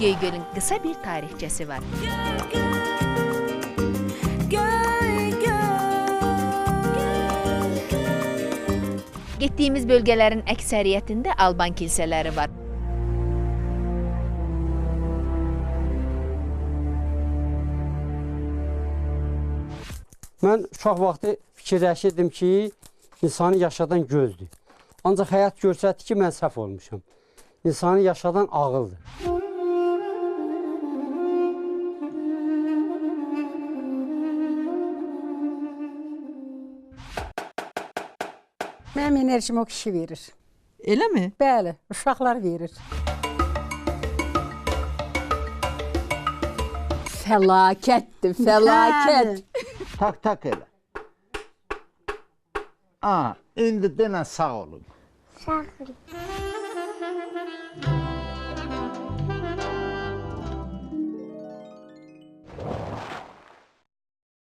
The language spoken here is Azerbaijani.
Göygöl'ün kısa bir tarihçesi var. Gittiğimiz bölgelerin ekseriyetinde Alban kiliseleri var. Mən uşaq vaxtı fikirləşirdim ki, insanı yaşadan gözdür. Ancaq həyat göstərdi ki, mən səhv olmuşam. İnsanı yaşadan ağıldır. Mənim enerjimi o kişi verir. Elə mi? Bəli, uşaqlar verir. Fəlakətdir, fəlakət. Tak tak elə. Aa, indi denən sağ olun. Sağ ol.